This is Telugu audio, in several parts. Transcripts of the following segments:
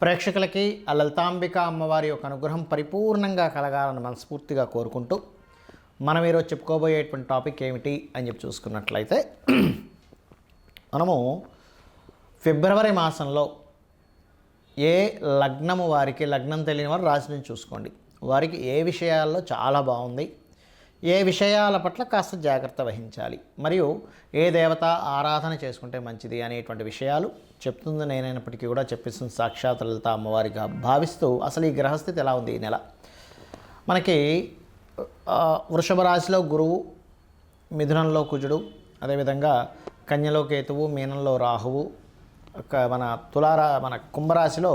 ప్రేక్షకులకి ఆ లలితాంబిక అమ్మవారి యొక్క అనుగ్రహం పరిపూర్ణంగా కలగాలని మనస్ఫూర్తిగా కోరుకుంటూ మనం ఈరోజు చెప్పుకోబోయేటువంటి టాపిక్ ఏమిటి అని చెప్పి చూసుకున్నట్లయితే మనము ఫిబ్రవరి మాసంలో ఏ లగ్నము వారికి లగ్నం తెలియని వారు రాశి నుంచి చూసుకోండి. వారికి ఏ విషయాల్లో చాలా బాగుంది ఏ విషయాల పట్ల కాస్త జాగ్రత్త వహించాలి. మరియు ఏ దేవత ఆరాధన చేసుకుంటే మంచిది అనేటువంటి విషయాలు చెప్తుంది. నేనైనప్పటికీ కూడా చెప్పిస్తుంది సాక్షాత్ లలిత అమ్మవారిగా భావిస్తూ అసలు ఈ గ్రహస్థితి ఎలా ఉంది ఈ నెల? మనకి వృషభ రాశిలో గురువు మిథునంలో కుజుడు అదేవిధంగా కన్యలో కేతువు మీనంలో రాహువు ఒక మన తులారా మన కుంభరాశిలో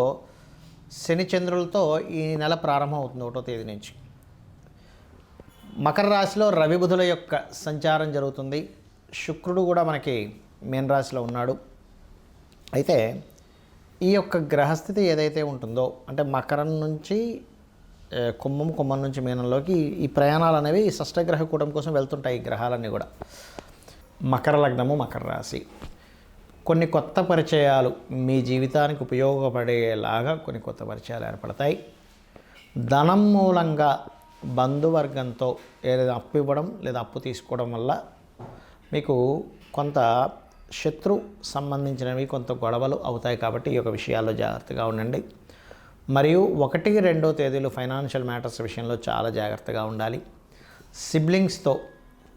శని చంద్రులతో ఈ నెల ప్రారంభం అవుతుంది ఒకటో తేదీ నుంచి. మకర రాశిలో రవి బుధుల యొక్క సంచారం జరుగుతుంది. శుక్రుడు కూడా మనకి మీన రాశిలో ఉన్నాడు. అయితే ఈ యొక్క గ్రహస్థితి ఏదైతే ఉంటుందో అంటే మకరం నుంచి కుంభం కుంభం నుంచి మీనంలోకి ఈ- ఈ ప్రయాణాలు అనేవి షష్టగ్రహ కూటం కోసం వెళ్తుంటాయి ఈ గ్రహాలన్నీ కూడా. మకర లగ్నము మకర రాశి. కొన్ని కొత్త పరిచయాలు మీ జీవితానికి ఉపయోగపడేలాగా కొన్ని కొత్త పరిచయాలు ఏర్పడతాయి. ధనం మూలంగా బంధువర్గంతో ఏదైనా అప్పు ఇవ్వడం లేదా అప్పు తీసుకోవడం వల్ల మీకు కొంత శత్రు సంబంధించినవి కొంత గొడవలు అవుతాయి కాబట్టి ఈ యొక్క విషయాల్లో జాగ్రత్తగా ఉండండి. మరియు ఒకటి రెండో తేదీలు ఫైనాన్షియల్ మ్యాటర్స్ విషయంలో చాలా జాగ్రత్తగా ఉండాలి. సిబ్లింగ్స్తో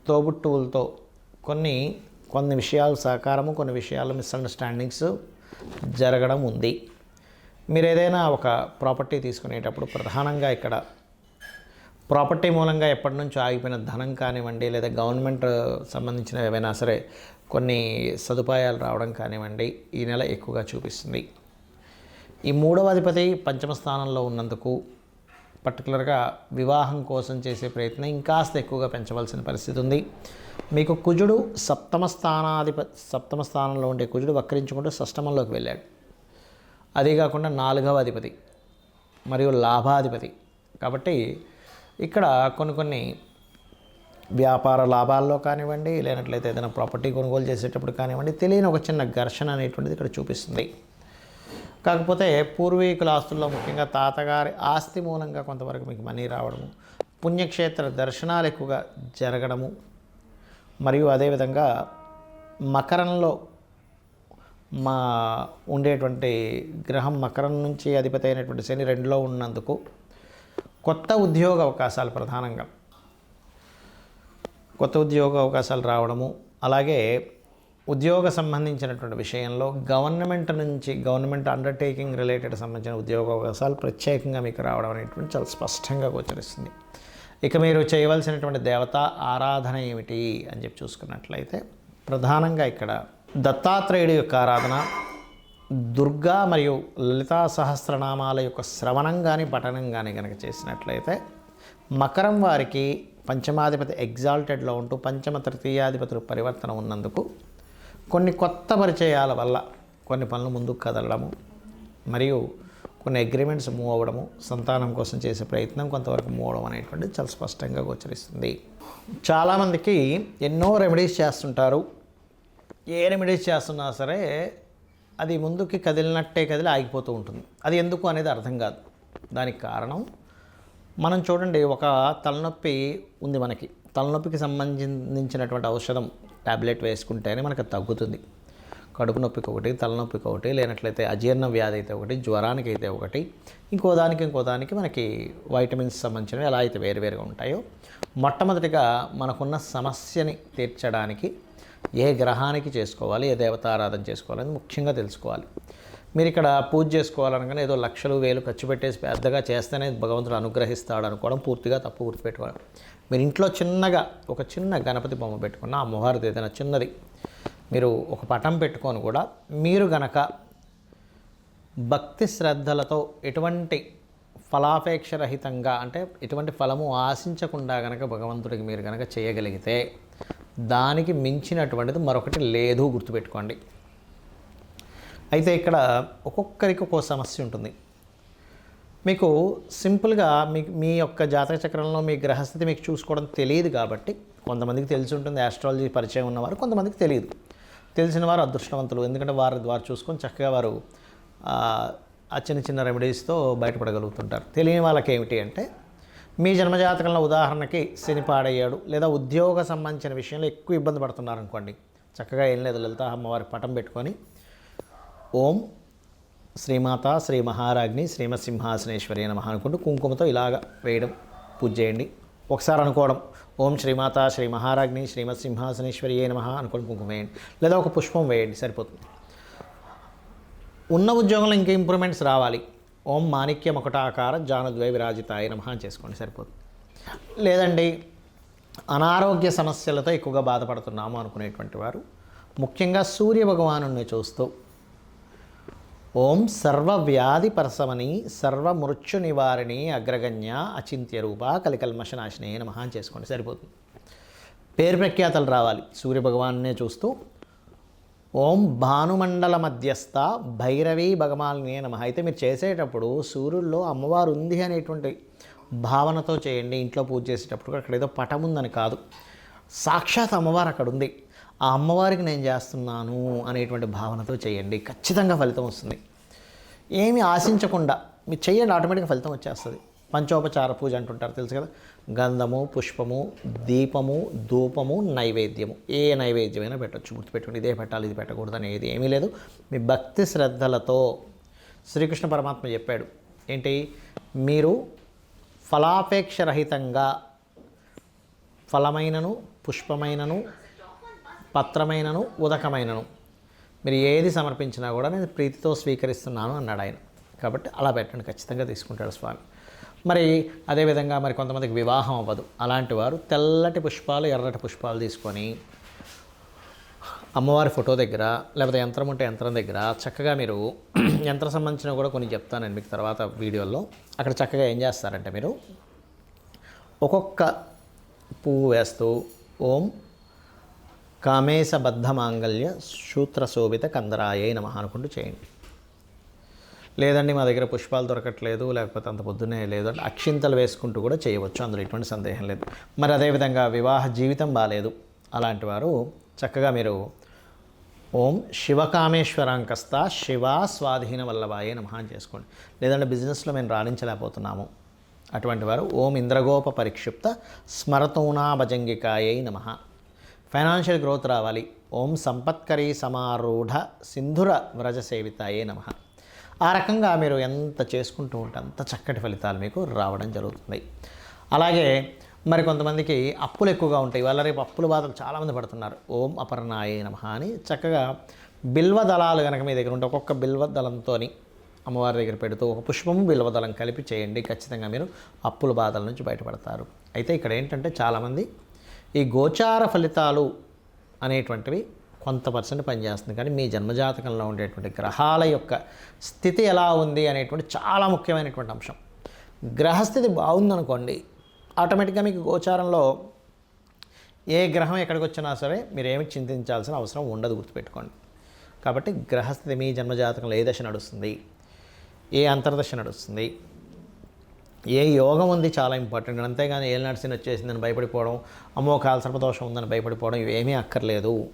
తోబుట్టువులతో కొన్ని కొన్ని విషయాలు సహకారము కొన్ని విషయాలు మిస్అండర్స్టాండింగ్స్ జరగడం ఉంది. మీరు ఏదైనా ఒక ప్రాపర్టీ తీసుకునేటప్పుడు ప్రధానంగా ఇక్కడ ప్రాపర్టీ మూలంగా ఎప్పటి నుంచో ఆగిపోయిన ధనం కానివ్వండి లేదా గవర్నమెంట్ సంబంధించిన ఏవైనా సరే కొన్ని సదుపాయాలు రావడం కానివ్వండి ఈ నెల ఎక్కువగా చూపిస్తుంది. ఈ మూడవ అధిపతి పంచమ స్థానంలో ఉన్నందుకు పర్టికులర్గా వివాహం కోసం చేసే ప్రయత్నం ఇంకాస్త ఎక్కువగా పెంచవలసిన పరిస్థితి ఉంది. మీకు కుజుడు సప్తమ స్థానాధిప సప్తమ స్థానంలో ఉండే కుజుడు వక్రించుకుంటూ షష్టమంలోకి వెళ్ళాడు. అదే కాకుండా నాలుగవ అధిపతి మరియు లాభాధిపతి. కాబట్టి ఇక్కడ కొన్ని కొన్ని వ్యాపార లాభాల్లో కానివ్వండి లేనట్లయితే ఏదైనా ప్రాపర్టీ కొనుగోలు చేసేటప్పుడు కానివ్వండి తెలియని ఒక చిన్న ఘర్షణ అనేటువంటిది ఇక్కడ చూపిస్తుంది. కాకపోతే పూర్వీకుల ఆస్తుల్లో ముఖ్యంగా తాతగారి ఆస్తి మూలంగా కొంతవరకు మీకు మనీ రావడము పుణ్యక్షేత్ర దర్శనాలు ఎక్కువగా జరగడము మరియు అదేవిధంగా మకరంలో మా ఉండేటువంటి గ్రహం మకరం నుంచి అధిపతి అయినటువంటి శని రెండులో ఉన్నందుకు కొత్త ఉద్యోగ అవకాశాలు ప్రధానంగా. కొత్త ఉద్యోగ అవకాశాలు రావడము అలాగే ఉద్యోగ సంబంధించినటువంటి విషయంలో గవర్నమెంట్ నుంచి గవర్నమెంట్ అండర్టేకింగ్ రిలేటెడ్ సంబంధించిన ఉద్యోగ అవకాశాలు ప్రత్యేకంగా మీకు రావడం అనేటువంటి చాలా స్పష్టంగా గోచరిస్తుంది. ఇక మీరు చేయవలసినటువంటి దేవత ఆరాధన ఏమిటి అని చెప్పి చూసుకున్నట్లయితే ప్రధానంగా ఇక్కడ దత్తాత్రేయుడి యొక్క ఆరాధన దుర్గా మరియు లలితా సహస్రనామాల యొక్క శ్రవణం కానీ పఠనం కానీ కనుక చేసినట్లయితే మకరం వారికి పంచమాధిపతి ఎగ్జాల్టెడ్లో ఉంటూ పంచమ తృతీయాధిపతులు పరివర్తన ఉన్నందుకు కొన్ని కొత్త పరిచయాల వల్ల కొన్ని పనులు ముందుకు కదలడము మరియు కొన్ని అగ్రిమెంట్స్ మూవ్ అవ్వడము సంతానం కోసం చేసే ప్రయత్నం కొంతవరకు మూవ్ అవడం అనేటువంటిది చాలా స్పష్టంగా గోచరిస్తుంది. చాలామందికి ఎన్నో రెమెడీస్ చేస్తుంటారు. ఏ రెమెడీస్ చేస్తున్నా సరే అది ముందుకి కదిలినట్టే కదిలి ఆగిపోతూ ఉంటుంది. అది ఎందుకు అనేది అర్థం కాదు. దానికి కారణం మనం చూడండి ఒక తలనొప్పి ఉంది మనకి. తలనొప్పికి సంబంధించినటువంటి ఔషధం టాబ్లెట్ వేసుకుంటేనే మనకు తగ్గుతుంది. కడుపు నొప్పికి ఒకటి తలనొప్పికి ఒకటి లేనట్లయితే అజీర్ణ వ్యాధి అయితే ఒకటి జ్వరానికి అయితే ఒకటి. ఇంకో దానికి ఇంకో దానికి మనకి వైటమిన్స్ సంబంధించినవి ఎలా అయితే వేరువేరుగా ఉంటాయో మొట్టమొదటిగా మనకున్న సమస్యని తీర్చడానికి ఏ గ్రహానికి చేసుకోవాలి ఏ దేవతారాధన చేసుకోవాలని ముఖ్యంగా తెలుసుకోవాలి. మీరు ఇక్కడ పూజ చేసుకోవాలనగానే ఏదో లక్షలు వేలు ఖర్చు పెట్టేసి పెద్దగా చేస్తేనే భగవంతుడు అనుగ్రహిస్తాడు అనుకోవడం పూర్తిగా తప్పు గుర్తుపెట్టుకోవడం. మీరు ఇంట్లో చిన్నగా ఒక చిన్న గణపతి బొమ్మ పెట్టుకున్న అమ్మవారిది ఏదైనా చిన్నది మీరు ఒక పటం పెట్టుకొని కూడా మీరు గనక భక్తి శ్రద్ధలతో ఎటువంటి ఫలాపేక్ష రహితంగా అంటే ఎటువంటి ఫలము ఆశించకుండా గనక భగవంతుడికి మీరు గనక చేయగలిగితే దానికి మించినటువంటిది మరొకటి లేదు గుర్తుపెట్టుకోండి. అయితే ఇక్కడ ఒక్కొక్కరికి ఒక్కో సమస్య ఉంటుంది. మీకు సింపుల్గా మీ మీ యొక్క జాతక చక్రంలో మీ గ్రహస్థితి మీకు చూసుకోవడం తెలియదు కాబట్టి కొంతమందికి తెలిసి ఉంటుంది ఆస్ట్రాలజీ పరిచయం ఉన్నవారు కొంతమందికి తెలియదు. తెలిసిన వారు అదృష్టవంతులు. ఎందుకంటే వారి ద్వారా చూసుకొని చక్కగా వారు ఆ, చిన్న చిన్న రెమెడీస్తో బయటపడగలుగుతుంటారు. తెలియని వాళ్ళకి ఏమిటి అంటే మీ జన్మజాతకంలో ఉదాహరణకి శని పాడయ్యాడు లేదా ఉద్యోగ సంబంధించిన విషయంలో ఎక్కువ ఇబ్బంది పడుతున్నారు అనుకోండి చక్కగా ఏం లేదు లలిత అమ్మవారి పటం పెట్టుకొని ఓం శ్రీమాత శ్రీ మహారాజ్ని శ్రీమసింహాసనేశ్వరి సింహాసనేశ్వరి నమః అనుకుంటూ కుంకుమతో ఇలాగ వేయడం పూజ చేయండి. ఒకసారి అనుకోవడం ఓం శ్రీమాత శ్రీ మహారాజ్ని శ్రీమత్ సింహాసనేశ్వరి ఏ నమ అనుకుని కుంకుమ. వేయండి లేదా ఒక పుష్పం వేయండి సరిపోతుంది. ఉన్న ఉద్యోగంలో ఇంకా ఇంప్రూవ్మెంట్స్ రావాలి. ఓం మాణిక్యం ఒకటాకార జానుద్వై విరాజితాయ నమ అని చేసుకోండి సరిపోతుంది. లేదండి అనారోగ్య సమస్యలతో ఎక్కువగా బాధపడుతున్నాము అనుకునేటువంటి వారు ముఖ్యంగా సూర్య భగవాను చూస్తూ ఓం సర్వవ్యాధి పరసమని సర్వమృత్యు నివారిణి అగ్రగణ్య అచింత్య రూప కలికల్మషనాశిని నమః అని చేసుకోండి సరిపోతుంది. పేరు ప్రఖ్యాతలు రావాలి సూర్యభగవాన్నే చూస్తూ. ఓం భానుమండల మధ్యస్థ భైరవి భగమాలిని నమ. అయితే మీరు చేసేటప్పుడు సూర్యుల్లో అమ్మవారు ఉంది అనేటువంటి భావనతో చేయండి ఇంట్లో పూజ చేసేటప్పుడు అక్కడ ఏదో పటం ఉందని కాదు. సాక్షాత్ అమ్మవారు అక్కడ ఉంది. ఆ అమ్మవారికి నేను చేస్తున్నాను అనేటువంటి భావనతో చేయండి. ఖచ్చితంగా ఫలితం వస్తుంది. ఏమి ఆశించకుండా మీరు చేయండి ఆటోమేటిక్గా ఫలితం వచ్చేస్తుంది. పంచోపచార పూజ అంటుంటారు తెలుసు కదా? గంధము పుష్పము దీపము ధూపము నైవేద్యము. ఏ నైవేద్యమైనా పెట్టచ్చు. గుర్తుపెట్టుకోండి ఇదే పెట్టాలి ఇది పెట్టకూడదు అనేది ఏమీ లేదు. మీ భక్తి శ్రద్ధలతో శ్రీకృష్ణ పరమాత్మ చెప్పాడు. ఏంటి? మీరు ఫలాపేక్ష రహితంగా ఫలమైనను పుష్పమైనను పత్రమైనను ఉదకమైనను. మీరు ఏది సమర్పించినా కూడా నేను ప్రీతితో స్వీకరిస్తున్నాను అన్నాడు ఆయన. కాబట్టి అలా పెట్టండి ఖచ్చితంగా తీసుకుంటాడు స్వామి. మరి అదేవిధంగా మరి కొంతమందికి వివాహం అవ్వదు. అలాంటి వారు తెల్లటి పుష్పాలు ఎర్రటి పుష్పాలు తీసుకొని అమ్మవారి ఫోటో దగ్గర లేకపోతే యంత్రం ఉంటే యంత్రం దగ్గర చక్కగా మీరు యంత్ర సంబంధించిన కూడా కొన్ని చెప్తాను మీకు తర్వాత వీడియోలో. అక్కడ చక్కగా ఏం చేస్తారంటే మీరు ఒక్కొక్క పువ్వు వేస్తూ ఓం కామేశబద్ధ మాంగళ్య సూత్ర శోభిత కందరాయే నమ అనుకుంటూ చేయండి. లేదండి మా దగ్గర పుష్పాలు దొరకట్లేదు లేకపోతే అంత పొద్దున్నే లేదు అంటే అక్షింతలు వేసుకుంటూ కూడా చేయవచ్చు అందులో ఎటువంటి సందేహం లేదు. మరి అదేవిధంగా వివాహ జీవితం బాగాలేదు అలాంటి వారు చక్కగా మీరు ఓం శివకామేశ్వరాంకస్త శివ స్వాధీన వల్లభాయే నమః అని చేసుకోండి. లేదంటే బిజినెస్లో మేము రాణించలేకపోతున్నాము. అటువంటి వారు ఓం ఇంద్రగోప పరిక్షిప్త స్మరతూనా భజంగికాయై నమః. ఫైనాన్షియల్ గ్రోత్ రావాలి. ఓం సంపత్కరీ సమారూఢ సింధుర వ్రజ సేవితాయే నమః. ఆ రకంగా మీరు ఎంత చేసుకుంటూ ఉంటే అంత చక్కటి ఫలితాలు మీకు రావడం జరుగుతుంది. అలాగే మరి కొంతమందికి అప్పులు ఎక్కువగా ఉంటాయి. వాళ్ళ రేపు అప్పుల బాధలు చాలామంది పడుతున్నారు. ఓం అపర్ణాయే నమ అని చక్కగా బిల్వ దళాలు కనుక మీ దగ్గర ఉంటే ఒక్కొక్క బిల్వ దళంతో అమ్మవారి దగ్గర పెడుతూ ఒక పుష్పము బిల్వ దళం కలిపి చేయండి. ఖచ్చితంగా మీరు అప్పుల బాధల నుంచి బయటపడతారు. అయితే ఇక్కడ ఏంటంటే చాలామంది ఈ గోచార ఫలితాలు అనేటువంటివి కొంత పర్సెంట్ పనిచేస్తుంది. కానీ మీ జన్మజాతకంలో ఉండేటువంటి గ్రహాల యొక్క స్థితి ఎలా ఉంది అనేటువంటి చాలా ముఖ్యమైనటువంటి అంశం. గ్రహస్థితి బాగుందనుకోండి ఆటోమేటిక్గా మీకు గోచారంలో ఏ గ్రహం ఎక్కడికి వచ్చినా సరే మీరు ఏమి చింతించాల్సిన అవసరం ఉండదు గుర్తుపెట్టుకోండి. కాబట్టి గ్రహస్థితి మీ జన్మజాతకంలో ఏ దశ నడుస్తుంది? ఏ అంతర్దశ నడుస్తుంది? ఏ యోగం ఉంది చాలా ఇంపార్టెంట్. అంతేగాని ఏళ్ళు నడిచిన వచ్చేసిందని భయపడిపోవడం అమ్మో కాల సర్పదోషం ఉందని భయపడిపోవడం ఇవేమీ అక్కర్లేదు.